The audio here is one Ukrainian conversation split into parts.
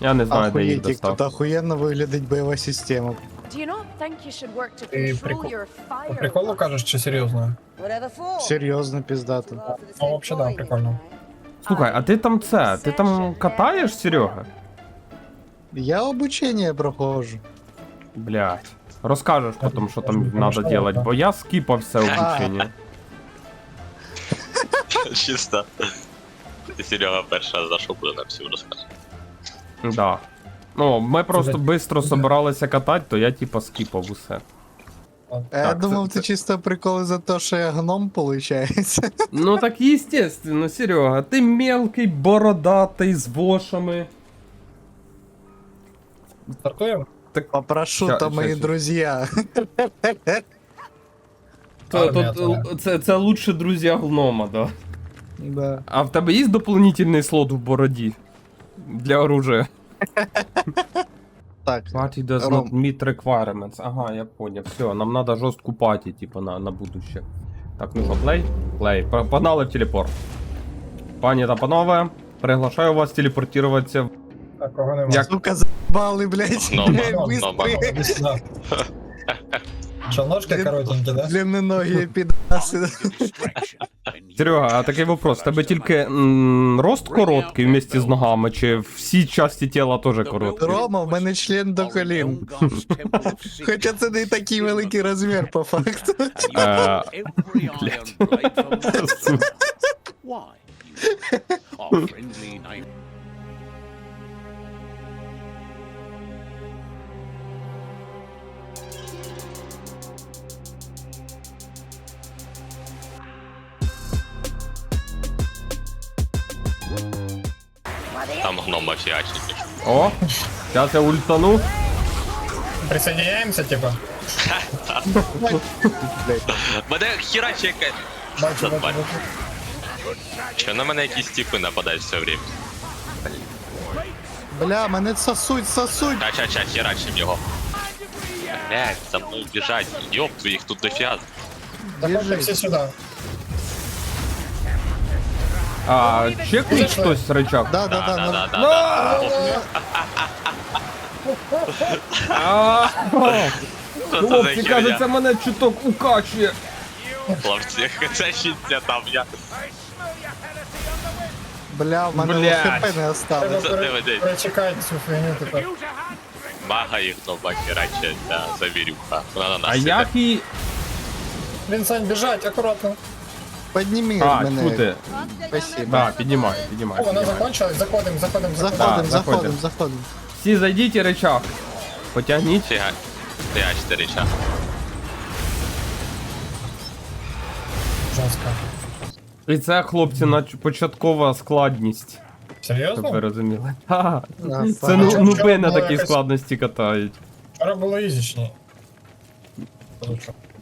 Я не знаю, де їх Охуєть, як достав. тут охуєнно виглядить бойова система. Do you not think you should work to Ти control прикол- your По fire? приколу кажеш чи серйозно? Серйозно піздато. Ну, вообще, да, прикольно. Слухай, а ти там це? Ти там катаєш, Серега? Я обучення проходжу. Блять. Розкажеш потім, що там треба делать, бо я скіпав все обучення. Чисто. Серега перша за що буде нам всім розказувати. Да. Ну, ми просто швидко собиралися катати, то я типа скіпав усе. А я Так, думав, це- це чисто приколи за те, що я гном, виходить. Ну так естественно, Серега, ти мелкий, бородатий, з вошами. Стартуємо? Попрошу, Ща- то ща- мої ща. друзі. То, Армія то, твоя. це, це лучше друзі гнома, да. Да. А в тебе є дополнительний слот в бороді? Для оружия. Так, Party does Ром. not meet requirements. Ага, я понял. Все, нам надо жорстку паті, типа, на, на будуще. Так, ну що, плей? Плей. П- Погнали в телепорт. Пані та панове, приглашаю вас телепортуватися в. Так, кого нема. Як- сука, заебали, блядь. Гнома, Быстрее. гнома. Що, ножки коротенькі, да? Длинноногі підаси. Серега, а такий вопрос. Тебе тільки м, рост короткий вместе з ногами, чи всі часті тіла теж короткі? Рома, в мене член до колін. Хоча це не такий великий розмір, по факту. Е, зараз я ультану. Присоединяємося, типа? Мене хіраче яка. Бачу, За бачу, бачу. Що на мене якісь типи нападають все время. Бля, мене сосуть, сосуть. Ча-ча-ча, херачим його. Блять, за мною біжать. Йоп, їх тут дофіга. Заходьте всі сюди. А, чекніть Зайшли. хтось рычаг. Да, да, да. ну, Да-да-да-да-да. А, Що це за Хлопці, кажеться, мене чуток укачує. Хлопці, зачіться там я. Бля, в мене Блядь. хп не осталось. Перечекати цю фігню тепер. Мага їх гнома хераче, да, завірюха. А як і. Він Сань, біжать, акуратно. Підніми А, мене. чути. Спасибо. Да, піднімай, піднімай. О, вона піднімай. закончилась, заходимо, заходимо, заходимо. Заходим, Да, заходим, заходим. заходим. Всі зайдіть і рычаг. Потягніть. Фіга. Фігач реча. Жорстко. І це, хлопці, нач- початкова складність. Щоб ви Серйозно? розуміли. Ха, А, Це ну, чому- нуби чому на такій складності катають. Вчора було ізічні.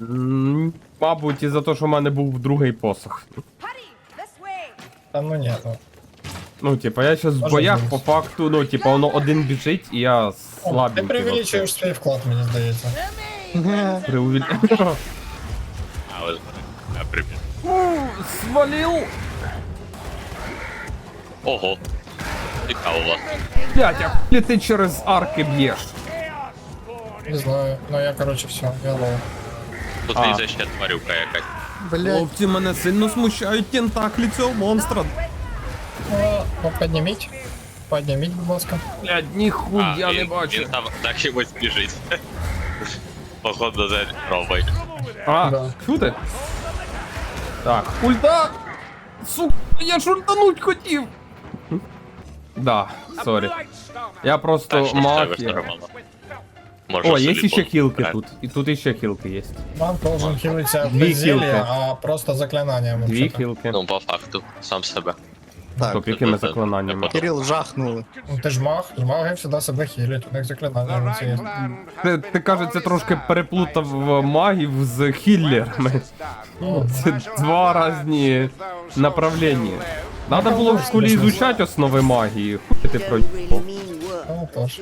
М, Мабуть, і за те, що в мене був другий посох. Та ну ні, ну. Ну, типа, я зараз в Може боях по факту, ну, типа, воно один біжить, і я О, Ти слабенький. преувеличуєш свій вклад, мені здається. Преувель... А ось я прибіг. Свалил! Ого. Цікаво у вас. Блять, а хули ти через арки б'єш? Не знаю. Ну я, короче, все, я лоу. Тут А. лізе ще тварюка якась. Блядь, Хлопці, мене сильно смущають тентаклі цього монстра. Ну, ну підніміть. Підніміть, будь ласка. Блять, ніхуя А, не він, бачу. він там так чимось біжить. Походу за робить. А, Да. чути? Так, ульта! Сука, я ж ультануть хотів! Да, сорі. Я просто Та ще маг. Може, О, є собі ще по- хілки тут. І тут іще хілки є. Маг должен хилитися Дві без хілки. а просто заклинанням. Дві вообще-то. хілки. Ну, по факту, сам себе. так. Стоп, якими це- заклинаннями? це- Кирил жахнули. Ну ти ж маг, ж маги завжди себе хилять, у них заклинання це є. Ти, ти кажеться, трошки переплутав магів з хіллерами. Це два різні направлення. Надо було в школі ізучати основи магії. Хуй ти про Ну тож.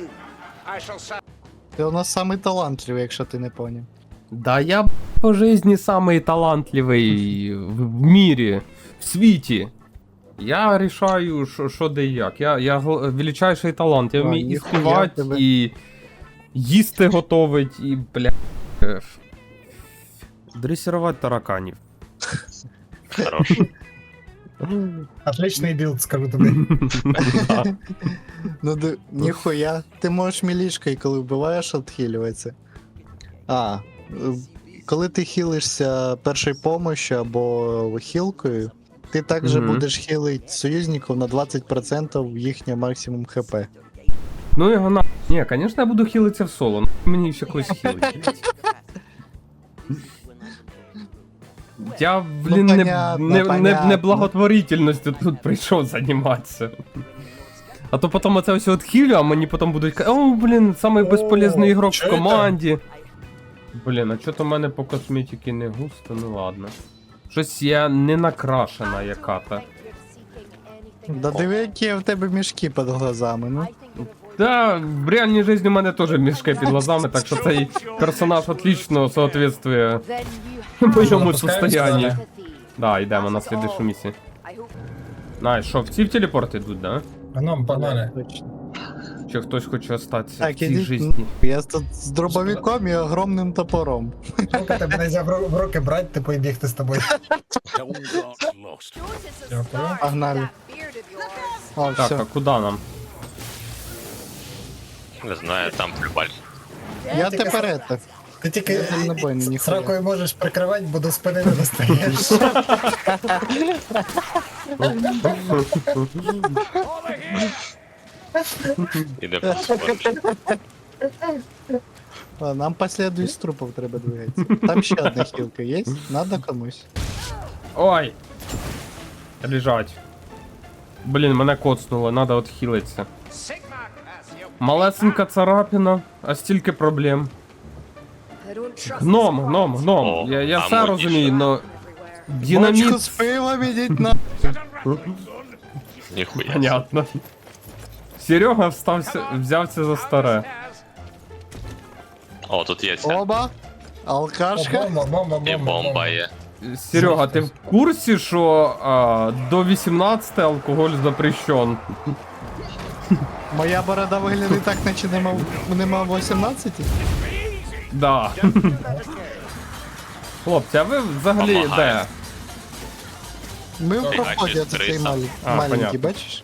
Ти у нас самий талантливий, якщо ти не поняв. Да я б, по житті самий талантливий в мірі, в світі. Я рішаю, що, що де і як. Я, я гл- величайший талант. Я А, вмію і ніхуя співати, тебе. і їсти готовить, і, бля. е, Дресірувати тараканів. Хорош. Отличний білд, скажу тобі. Ну, ди- ніхуя. Ти можеш мілішкою, коли вбиваєш, відхилюватися. А, коли ти хілишся першою помощью або хілкою, ти також Мгм. будеш хілити союзників на 20% їхнього максимум хп. Ну його на. Ні, звісно, я буду хілитися в соло. Мені ще когось хілить. Я, блін, не, понятно, не, не, понятно. не благотворительністю тут прийшов займатися. А то потім оце все відхилю, а мені потім будуть казати, о, блін, самий безполезний ігрок в команді. Блін, а чого то в мене по косметиці не густо, ну ладно. Щось я не накрашена яка-то. Да диви, які в тебе мішки під глазами, ну. Да, в реальній житті у мене теж мішки під глазами, так що цей персонаж отлично соответствує Запускаємо состоянні. Да, йдемо на слідущу місію. Най, що, всі в телепорт йдуть, да? Ну, погнали. Чи хтось хоче остатися в Так, цій ідіть. житті? Я тут з дробовиком і огромним топором. Сука, тебе нельзя в ру- в руки брати, типу, і бігти з тобою. Погнали. А, Так, все. а куди нам? Не знаю, там плюбаль. Я тепер это. Ти тільки дальнобойний, ніхуя. ракою можеш прикривати, бо до спини не достаєш. Іде. А, Нам последуй з трупів треба двигатися. Там ще одна хілка є? Надо комусь. Ой! Лежать. Блін, мене коцнуло, надо отхилитися. Малесенька царапина, а стільки проблем. Гном, гном, гном. О, Я, я а все модніше. розумію, но Бочку динаміт... з пивом ідіть на... Ніхуя. Понятно. Серега встався, взявся за старе. О, тут є ця. Оба. Алкашка. Бомба, бомба, І бомба. бомба є. Серега, ти в курсі, що а, до 18 алкоголь запрещен? Моя борода виглядає так, наче нема, нема 18. Да. Хлопці, а ви взагалі Помагає. Ми в проході оце чи цей мал- А, маленький, бачиш?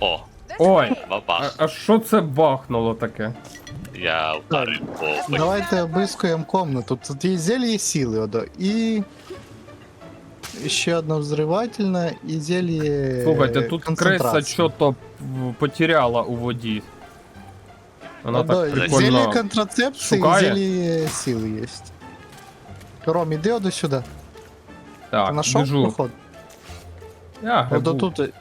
О, Ой, а, бабах. а що це бахнуло таке? Я вдарив по по- Давайте обискуємо комнату. Тут є зелье сили одо. І... Ще одна взривательна і зелье Слухайте, тут криса концентрації. що-то потеряла у воді. Вона Одо, так Зелье прикольно. контрацепції і шукає. зелье сили є. Ром, іди одо сюди. Ти Так, знайшов біжу. проход? Я Одо грибу. тут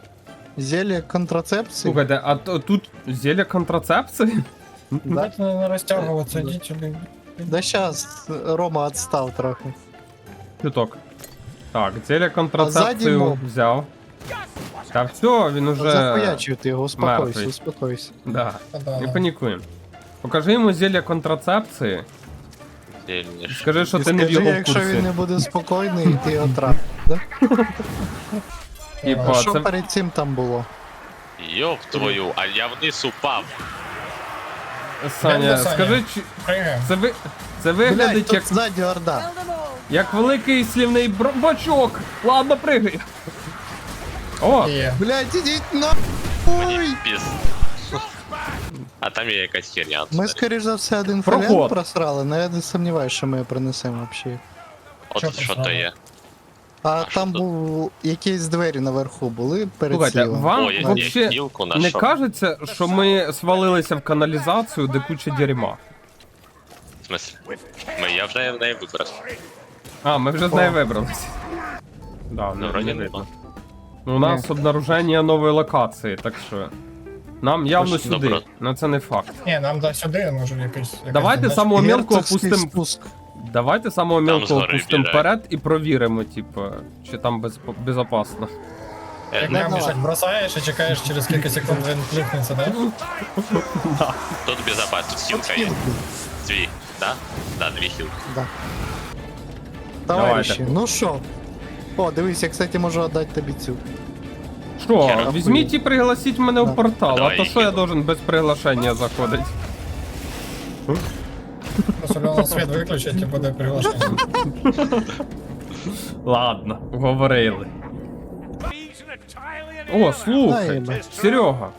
зелье контрацепції. Слухайте, а то- тут зілля контрацепції? Да, Дайте не розтягуватися, йдіть сюди. да щас Рома відстав трохи. Чуток. Так, зілля ззаді контрацепцію моб. взяв. Та все, він уже. Захуячив ти його, успокойся, мертвий. успокойся. Да. Не панікуємо. Покажи йому зілля контрацепції. сильніше. Скажи, що І ти не в скажи, його якщо він курсі. не буде спокійний, ти його трап. Типа, А що це перед цим там було? Йоп твою, а я вниз упав. Саня, скажи, чи це ви. Це Блядь, виглядить тут як, ззаді орда. як великий слівний бачок. Ладно, пригай. О, Є. Блядь, ідіть на... Мені! А там є якась херня. Ми, скоріш за все, один Проход. фоліант просрали, але я не сомніваюся, що ми принесемо взагалі. От Що що то є. А, А що там тут? був якісь двері наверху були перед слухайте, сілом. вам О, я вообще кілку не нашов. кажеться, що ми свалилися в каналізацію, де куча дерьма? В смысле? Ми, я вже в неї вибрав. А, ми вже з нею вибралися. Да, Ну, не, вроді не не видно. Ну, у нас обнаруження нової локації, так що. Нам явно Тож, сюди, добро. але це не факт. Ні, нам да сюди, може якийсь. якась Давайте задача. самого мелкого Герцогський опустимо. спуск. Давайте самого мелкого згори вперед і провіримо, типу, чи там без, безопасно. Е, Як Не давай. так бросаєш і чекаєш через кілька секунд він клікнеться, да? Тут безопасно, тут хілка є. Дві, да? Да, дві хілки. Да. Товариші, Давайте. ну що? О, дивись, я, кстати, можу віддати тобі цю. Що, візьміть і пригласіть мене в портал, а то що я должен без приглашення заходить? Особливо світ виключить і буде приглашення. Ладно, говорили. О, слухай, Серега,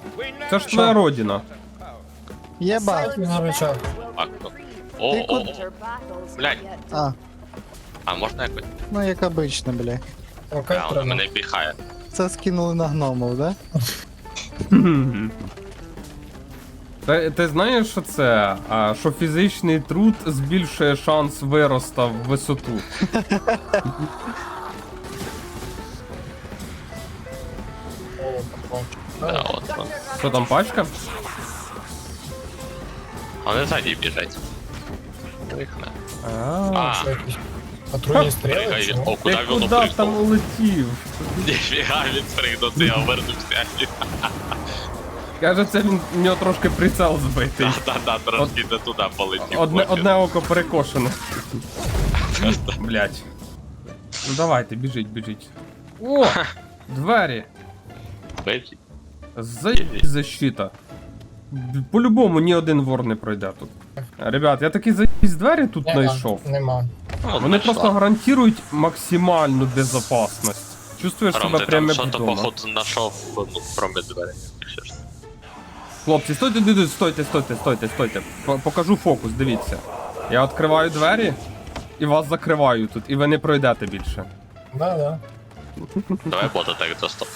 це ж твоя родина. Єба. На речах. Ну. О, о, о. Блядь. А, А можна якось? ну як обично, бля. Окей, А, вона треба. мене піхає. Це скинули на гномов, да? Ти, ти знаєш, що це? А, що фізичний труд збільшує шанс вироста в висоту. Да, от, от. Що там пачка? А вони ззаді біжать. Їх не. А, А, Отруйні стріли? пригай. О, ти куди воно куди там прийшло? улетів? Ніфіга він спригнув, я вернувся. Каже, це він в нього трошки прицел збитий. Та-та, трошки не туди полетів. Одне, одне око перекошене. Блять. Ну давайте, біжіть, біжіть. О! Двері! Бейджі. За... защита. Б- По-любому ні один вор не пройде тут. Ребят, я такі заїзд двері тут Нема, знайшов. Нема. Ну, Вони знайшла. просто гарантують максимальну безопасність. Чувствуєш Ром, себе ти прямо там як що-то вдома. походу знайшов, ну, кроме ж. Хлопці, стойте, стойте, стойте, стойте, стойте, стойте. По- Покажу фокус, дивіться. Я відкриваю двері і вас закриваю тут, і ви не пройдете більше. Да, да. Давай бота так до стоп.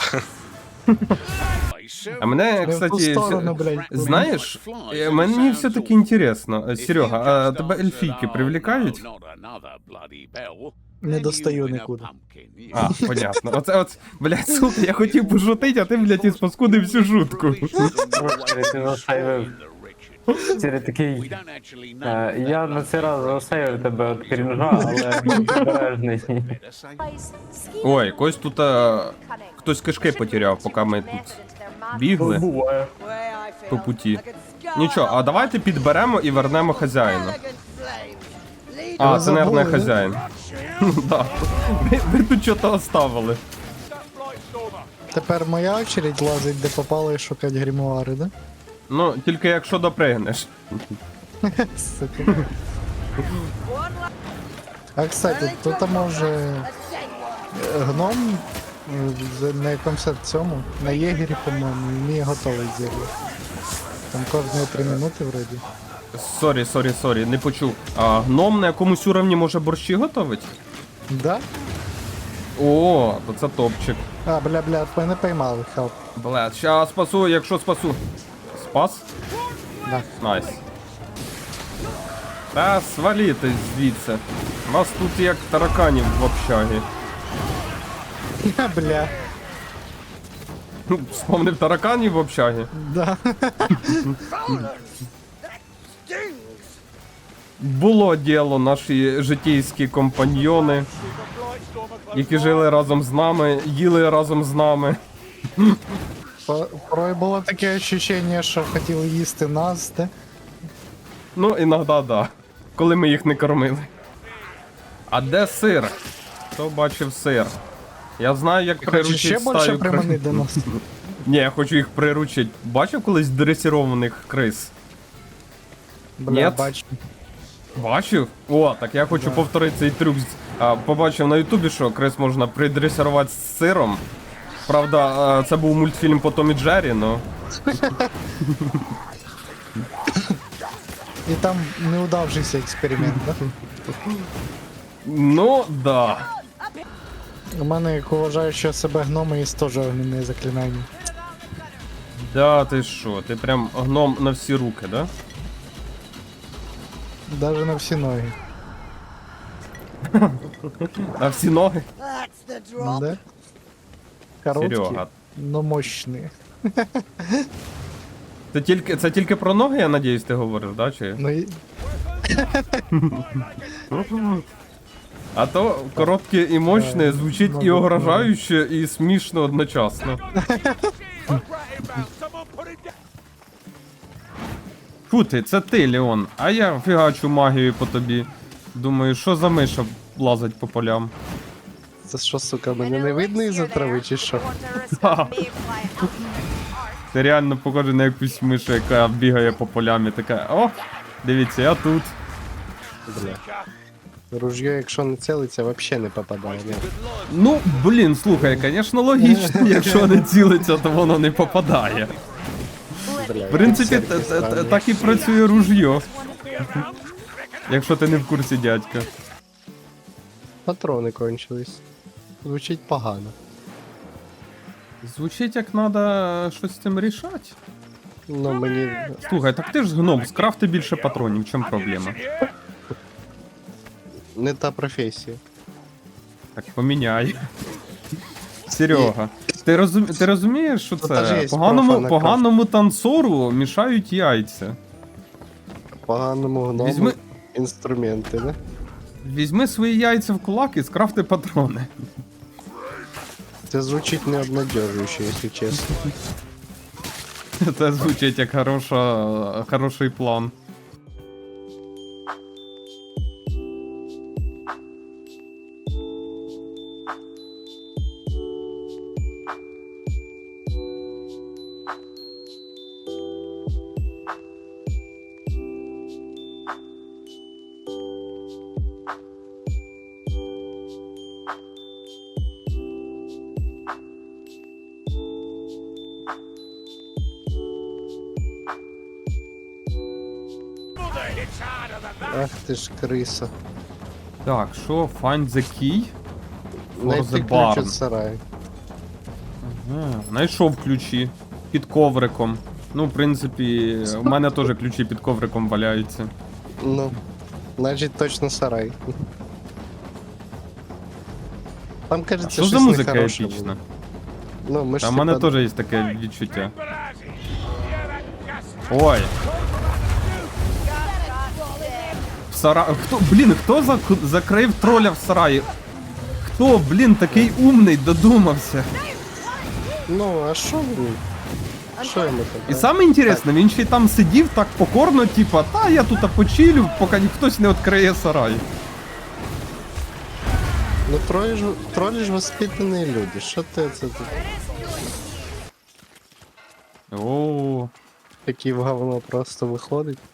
А мене, Не в ту кстати, сторону, все- блядь. знаєш, е, мені все-таки інтересно. Е, Серега, а тебе ельфійки привлікають? Не достаю нікуди. А, понятно. Оце от, блядь, сука, я хотів пошутити, а ти, блядь, із паскудив всю жутку. Сірі, такий. е, Я на цей раз засейвив тебе від крінжа, але обережний. Ой, когось тут а, хтось кишки потеряв, поки ми тут бігли Буває. по путі. Нічого, а давайте підберемо і вернемо хазяїна. А, це, забули, хазяїн. Да. Ви, ви тут щось оставили. Тепер моя очередь лазить, де попало і шукати грімуари, да? Ну, тільки якщо допригнеш. Сука. А кстати, тут може е, гном на якомусь цьому, на єгері, по-моєму, вміє готовий зілля. Там кожні три минути вроді. Сорі, сорі, сорі, не почув. А гном на якомусь уровні може борщі готовить? Да? О, то це топчик. А, бля-бля, мене поймали, хелп. Бля, ща спасу, якщо спасу. Спас? Да. Найс. Та сваліти звідси. Вас тут як тараканів в общагі. Ха, Бля, Вспомнив тараканів в общагі. да. Було діло наші житейські компаньйони, які жили разом з нами, їли разом з нами. Порой було таке ощущення, що хотіли їсти нас, да? Ну, іноді да. Коли ми їх не кормили. А де сир? Хто бачив сир? Я знаю, як приручити ще більше стаю приманити до нас? Ні, я хочу їх приручити. Бачив колись дресірованих крис? Бля, Нет. бачу. Бачив? О, так я хочу повторити цей трюк. А, побачив на Ютубі, що крис можна придресірувати з сиром. Правда, а, це був мультфільм по Томі Джері, но. І там неудавшийся експеримент, да? Ну, да. У мене, як уважаючого себе гнома, є теж огненне заклинання. Да, ти що, ти прям гном на всі руки, да? Даже на всі ноги. На всі ноги? Да? Короткі, Серега. но мощні. Це тільки, це тільки про ноги, я надіюсь, ти говориш, да? Чи? Ну, і- А то коротке і мощне звучить і огражающе, і смішно одночасно. Фу ти, це ти, Леон. А я фігачу магію по тобі. Думаю, що за миша лазить по полям. Це що, сука, мене не видно із-за трави чи що? Це реально похоже на якусь мишу, яка бігає по полям і така, о, дивіться, я тут. Бля. Ружьо, якщо не цілиться, взагалі не попадає. Ні. Ну, блін, слухай, звісно, логічно, якщо не цілиться, то воно не попадає. Бля, В принципі, т- т- т- так і працює ружьо. Якщо ти не в курсі, дядька. Патрони кончились. Звучить погано. Звучить як треба щось з цим рішати. Ну мені. Слухай, так ти ж гном, скрафти більше патронів, в чому проблема? Не та професія. Так поміняй. Серега, ти, розум... ти розумієш, що Ну, це є поганому, на поганому танцору мішають яйця. Поганому гному Візьми, інструменти, да? візьми свої яйця в кулак і скрафти патрони. Це звучить необнадежуюче, якщо чесно. Це звучить як хороша, хороший план. Ах ти ж криса. Так, що, find the key? For Найти the ключ barn. від сараю. Ага, Знайшов ключі під ковриком. Ну, в принципі, у мене теж ключі під ковриком валяються. Ну, значить точно сарай. Там кажеться, Що за щось музика нехороше епічна? Ну, ми ж Та в мене типа- теж є таке відчуття. Ой. В сара... Хто, блін, хто зак- закрив троля в сараї? Хто, блін, такий умний додумався? Ну, а що ви? Що йому там? І саме інтересне, він ще й там сидів так покорно, типа, та я тут почилю, поки ні- хтось не відкриє сарай. Ну, тролі ж, тролі ж воспитані люди. Що ти це тут О, такі в говно просто виходить?